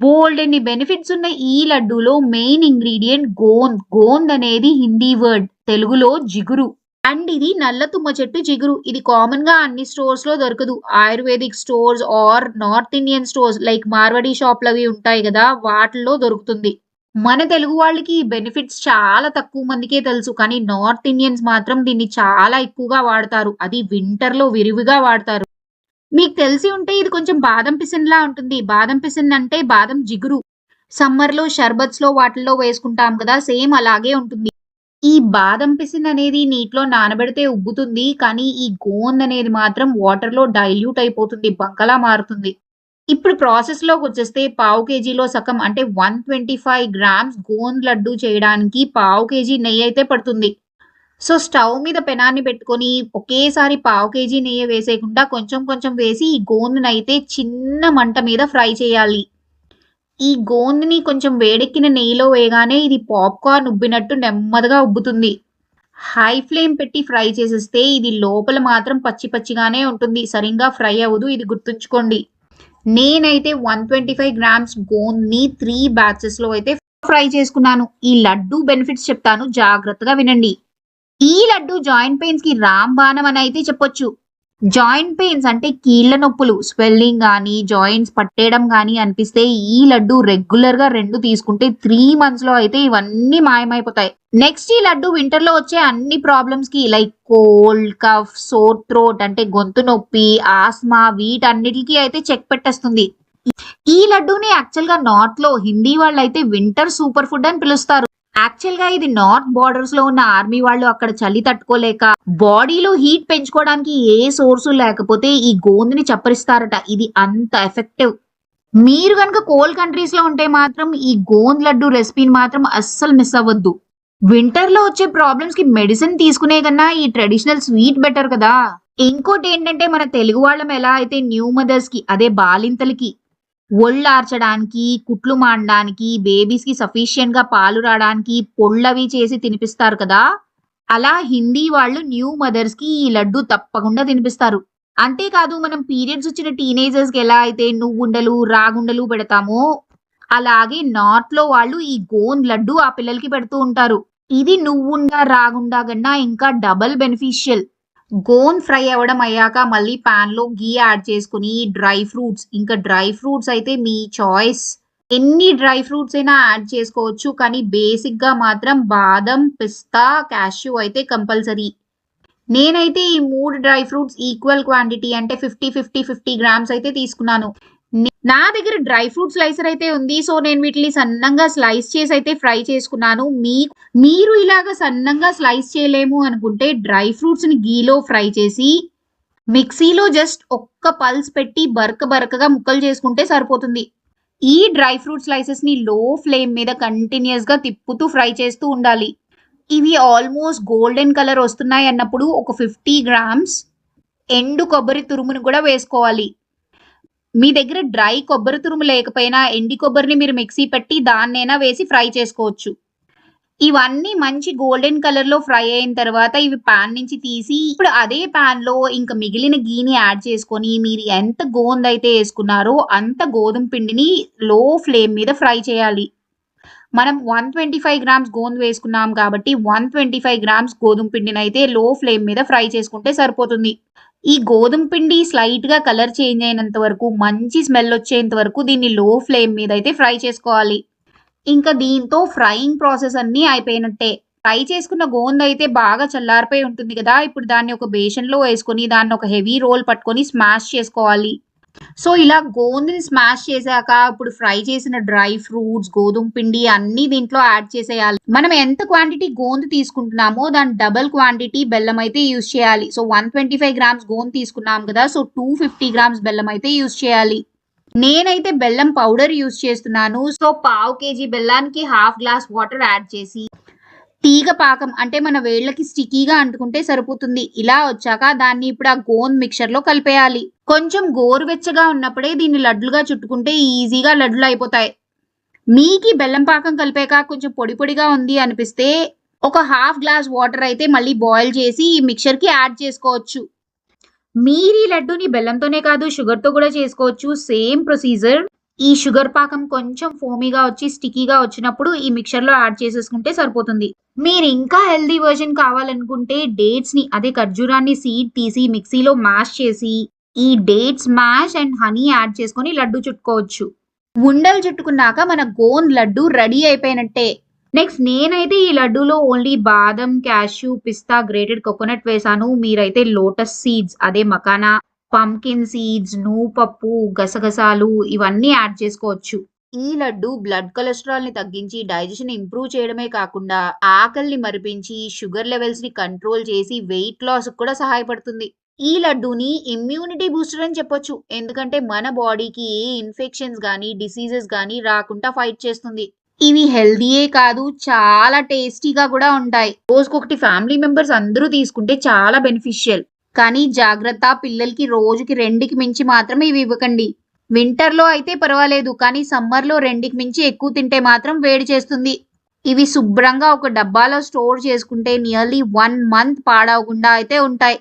బోల్డ్ ఎన్ని బెనిఫిట్స్ ఉన్న ఈ లడ్డూలో మెయిన్ ఇంగ్రీడియంట్ గోంద్. గోంద్ అనేది హిందీ వర్డ్ తెలుగులో జిగురు. అండ్ ఇది నల్ల తుమ్మ చెట్టు జిగురు. ఇది కామన్గా అన్ని స్టోర్స్లో దొరకదు. Ayurvedic stores or north Indian stores like Marwadi షాప్లు అవి ఉంటాయి కదా వాటిల్లో దొరుకుతుంది. మన తెలుగు వాళ్ళకి ఈ బెనిఫిట్స్ చాలా తక్కువ మందికే తెలుసు. కానీ నార్త్ ఇండియన్స్ మాత్రం దీన్ని చాలా ఎక్కువగా వాడతారు. అది వింటర్లో విరివిగా వాడతారు. మీకు తెలిసి ఉంటే ఇది కొంచెం బాదం పిసిన్ లా ఉంటుంది. బాదం పిసిన్ అంటే బాదం జిగురు. సమ్మర్లో లో వాటిల్లో వేసుకుంటాం కదా సేమ్ అలాగే ఉంటుంది. ఈ బాదం పిసిన్ అనేది నీటిలో నానబెడితే ఉబ్బుతుంది కానీ ఈ గోంద్ అనేది మాత్రం వాటర్లో డైల్యూట్ అయిపోతుంది బంకలా మారుతుంది. ఇప్పుడు ప్రాసెస్లోకి వచ్చేస్తే పావు కేజీలో సగం అంటే one twenty five grams gond laddu చేయడానికి పావు కేజీ నెయ్యి అయితే పడుతుంది. సో స్టవ్ మీద పెనాన్ని పెట్టుకొని ఒకేసారి పావు కేజీ నెయ్యి వేసేయకుండా కొంచెం కొంచెం వేసి ఈ గోందుని అయితే చిన్న మంట మీద ఫ్రై చేయాలి. ఈ గోందుని కొంచెం వేడెక్కిన నెయ్యిలో వేయగానే ఇది పాప్కార్న్ ఉబ్బినట్టు నెమ్మదిగా ఉబ్బుతుంది. హై ఫ్లేమ్ పెట్టి ఫ్రై చేసేస్తే ఇది లోపల మాత్రం పచ్చి పచ్చిగానే ఉంటుంది. సరిగ్గా ఫ్రై అవ్వదు. ఇది గుర్తుంచుకోండి. నేనైతే వన్ ట్వంటీ ఫైవ్ గ్రామ్స్ గోంద్ని త్రీ బ్యాచెస్లో అయితే ఫ్రై చేసుకున్నాను. ఈ లడ్డు బెనిఫిట్స్ చెప్తాను. జాగ్రత్తగా వినండి. ఈ లడ్డు జాయింట్ పెయిన్స్కి రాంబాణం అని అయితే చెప్పొచ్చు. జాయింట్ పెయిన్స్ అంటే కీళ్ళ నొప్పులు స్వెల్లింగ్ కానీ జాయింట్స్ పట్టేయడం కానీ అనిపిస్తే ఈ లడ్డు రెగ్యులర్గా రెండు తీసుకుంటే త్రీ మంత్స్లో అయితే ఇవన్నీ మాయమైపోతాయి. నెక్స్ట్ ఈ లడ్డు వింటర్లో వచ్చే అన్ని ప్రాబ్లమ్స్కి like cold cough sore throat అంటే గొంతు నొప్పి ఆస్మా వీటన్నిటికీ అయితే చెక్ పెట్టేస్తుంది. ఈ లడ్డూని యాక్చువల్గా నార్త్లో హిందీ వాళ్ళు అయితే వింటర్ సూపర్ ఫుడ్ అని పిలుస్తారు. యాక్చువల్గా ఇది నార్త్ బార్డర్స్లో ఉన్న ఆర్మీ వాళ్ళు అక్కడ చలి తట్టుకోలేక బాడీలో హీట్ పెంచుకోవడానికి ఏ సోర్సు లేకపోతే ఈ గోందిని చప్పరిస్తారట. ఇది అంత ఎఫెక్టివ్ మీరు కనుక కోల్డ్ కంట్రీస్లో ఉంటే మాత్రం ఈ గోంద్ లడ్డు రెసిపీని మాత్రం అస్సలు మిస్ అవ్వద్దు. వింటర్లో వచ్చే ప్రాబ్లమ్స్కి మెడిసిన్ తీసుకునే కన్నా ఈ ట్రెడిషనల్ స్వీట్ బెటర్ కదా. ఇంకోటి ఏంటంటే మన తెలుగు వాళ్ళం ఎలా అయితే న్యూ మదర్స్కి అదే బాలింతలకి ఒళ్ళార్చడానికి కుట్లు మాడడానికి బేబీస్కి సఫిషియెంట్గా పాలు రావడానికి పొళ్ళవి చేసి తినిపిస్తారు కదా? అలా హిందీ వాళ్ళు న్యూ మదర్స్కి ఈ లడ్డు తప్పకుండా తినిపిస్తారు. అంతేకాదు మనం పీరియడ్స్ వచ్చిన టీనేజర్స్కి ఎలా అయితే నువ్వుండలు రాగుండలు పెడతామో అలాగే నార్త్లో వాళ్ళు ఈ గోంద్ లడ్డు ఆ పిల్లలకి పెడుతూ ఉంటారు. ఇది నువ్వుండా రాగుండా కన్నా ఇంకా డబల్ బెనిఫిషియల్ గోన్ ఫ్రై అవ్వడం అయ్యాక మళ్ళీ పాన్లో గీ యాడ్ చేసుకుని డ్రై ఫ్రూట్స్ ఇంకా డ్రై ఫ్రూట్స్ అయితే మీ చాయిస్. ఎన్ని డ్రై ఫ్రూట్స్ అయినా యాడ్ చేసుకోవచ్చు కానీ బేసిక్గా మాత్రం బాదం పిస్తా క్యాష్యూ అయితే కంపల్సరీ. నేనైతే ఈ మూడు డ్రై ఫ్రూట్స్ ఈక్వల్ క్వాంటిటీ అంటే ఫిఫ్టీ ఫిఫ్టీ ఫిఫ్టీ గ్రామ్స్ అయితే తీసుకున్నాను. నా దగ్గర డ్రై ఫ్రూట్ స్లైసర్ అయితే ఉంది. సో నేను వీటిని సన్నంగా స్లైస్ చేసి అయితే ఫ్రై చేసుకున్నాను. మీ మీరు ఇలాగ సన్నంగా స్లైస్ చేయలేము అనుకుంటే డ్రై ఫ్రూట్స్ని గీలో ఫ్రై చేసి మిక్సీలో జస్ట్ ఒక్క పల్స్ పెట్టి బరక బరకగా ముక్కలు చేసుకుంటే సరిపోతుంది. ఈ డ్రై ఫ్రూట్ స్లైసెస్ని లో ఫ్లేమ్ మీద కంటిన్యూస్గా తిప్పుతూ ఫ్రై చేస్తూ ఉండాలి. ఇవి ఆల్మోస్ట్ గోల్డెన్ కలర్ వస్తున్నాయి అన్నప్పుడు ఒక ఫిఫ్టీ గ్రామ్స్ ఎండు కొబ్బరి తురుమును కూడా వేసుకోవాలి. మీ దగ్గర డ్రై కొబ్బరి తురుము లేకపోయినా ఎండి కొబ్బరిని మీరు మిక్సీ పెట్టి దాన్నైనా వేసి ఫ్రై చేసుకోవచ్చు. ఇవన్నీ మంచి గోల్డెన్ కలర్లో ఫ్రై అయిన తర్వాత ఇవి పాన్ నుంచి తీసి ఇప్పుడు అదే పాన్లో ఇంకా మిగిలిన గీని యాడ్ చేసుకొని మీరు ఎంత గోంద అయితే వేసుకున్నారో అంత గోధుమ పిండిని లో ఫ్లేమ్ మీద ఫ్రై చేయాలి. మనం one twenty five grams gond వేసుకున్నాం కాబట్టి వన్ ట్వంటీ ఫైవ్ గ్రామ్స్ గోధుమ పిండిని అయితే లో ఫ్లేమ్ మీద ఫ్రై చేసుకుంటే సరిపోతుంది. ఈ గోధుమ పిండి స్లైట్గా కలర్ చేంజ్ అయినంత వరకు మంచి స్మెల్ వచ్చేంత వరకు దీన్ని లో ఫ్లేమ్ మీద అయితే ఫ్రై చేసుకోవాలి. ఇంకా దీంతో ఫ్రైయింగ్ ప్రాసెస్ అన్నీ అయిపోయినట్టే. ఫ్రై చేసుకున్న గోంద అయితే బాగా చల్లారిపోయి ఉంటుంది కదా ఇప్పుడు దాన్ని ఒక బేషన్లో వేసుకొని దాన్ని ఒక హెవీ రోల్ పట్టుకొని స్మాష్ చేసుకోవాలి. సో ఇలా గోందని స్మాష్ చేశాక ఇప్పుడు ఫ్రై చేసిన డ్రై ఫ్రూట్స్ గోధుమ పిండి అన్ని దీంట్లో యాడ్ చేసేయాలి. మనం ఎంత క్వాంటిటీ గోంద తీసుకుంటున్నామో దాని డబల్ క్వాంటిటీ బెల్లం అయితే యూజ్ చేయాలి. So one twenty five grams gond తీసుకున్నాం కదా సో టూ ఫిఫ్టీ గ్రామ్స్ బెల్లం అయితే యూజ్ చేయాలి. నేనైతే బెల్లం పౌడర్ యూస్ చేస్తున్నాను. సో పావు కేజీ బెల్లానికి హాఫ్ గ్లాస్ వాటర్ యాడ్ చేసి తీగ పాకం అంటే మన వేళ్ళకి స్టికీగా అంటుకుంటే సరిపోతుంది. ఇలా వచ్చాక దాన్ని ఇప్పుడు ఆ గోంద్ మిక్చర్లో కలిపేయాలి. కొంచెం గోరువెచ్చగా ఉన్నప్పుడే దీన్ని లడ్లుగా చుట్టుకుంటే ఈజీగా లడ్లు అయిపోతాయి. మీకి బెల్లం పాకం కలిపాక కొంచెం పొడి పొడిగా ఉంది అనిపిస్తే ఒక హాఫ్ గ్లాస్ వాటర్ అయితే మళ్ళీ బాయిల్ చేసి ఈ మిక్చర్కి యాడ్ చేసుకోవచ్చు. మీరు ఈ లడ్డూని బెల్లంతోనే కాదు షుగర్తో కూడా చేసుకోవచ్చు. Same procedure. ఈ షుగర్ పాకం కొంచెం ఫోమీగా వచ్చి స్టికీగా వచ్చినప్పుడు ఈ మిక్చర్లో యాడ్ చేసేసుకుంటే సరిపోతుంది. మీరు ఇంకా హెల్దీ వర్జన్ కావాలనుకుంటే డేట్స్ని అదే ఖర్జూరాన్ని సీడ్ తీసి మిక్సీలో మ్యాష్ చేసి ఈ dates mash and honey add చేసుకొని లడ్డు చుట్టుకోవచ్చు. ఉండలు చుట్టుకున్నాక మన గోంద్ లడ్డు రెడీ అయిపోయినట్టే. నెక్స్ట్ నేనైతే ఈ లడ్డూలో ఓన్లీ బాదం క్యాష్యూ పిస్తా గ్రేటెడ్ కోకోనట్ వేసాను. మీరైతే లోటస్ సీడ్స్ అదే మకానా పంకిన్ సీడ్స్ నూపప్పు గసగసాలు ఇవన్నీ యాడ్ చేసుకోవచ్చు. ఈ లడ్డు బ్లడ్ కొలెస్ట్రాల్ని తగ్గించి డైజెషన్ ఇంప్రూవ్ చేయడమే కాకుండా ఆకలిని మరిపించి షుగర్ లెవెల్స్ని కంట్రోల్ చేసి వెయిట్ లాస్ కూడా సహాయపడుతుంది. ఈ లడ్డూని ఇమ్యూనిటీ బూస్టర్ అని చెప్పొచ్చు. ఎందుకంటే మన బాడీకి ఏ ఇన్ఫెక్షన్స్ గానీ డిసీజెస్ గానీ రాకుండా ఫైట్ చేస్తుంది. ఇవి హెల్దీయే కాదు చాలా టేస్టీగా కూడా ఉంటాయి. రోజుకొకటి ఫ్యామిలీ మెంబర్స్ అందరూ తీసుకుంటే చాలా బెనిఫిషియల్ కానీ జాగ్రత్త పిల్లలకి రోజుకి రెండుకి మించి మాత్రం ఇవి ఇవ్వకండి. వింటర్లో అయితే పర్వాలేదు కానీ సమ్మర్లో రెండుకి మించి ఎక్కువ తింటే మాత్రం వేడి చేస్తుంది. ఇవి శుభ్రంగా ఒక డబ్బాలో స్టోర్ చేసుకుంటే నియర్లీ వన్ మంత్ పాడవకుండా అయితే ఉంటాయి.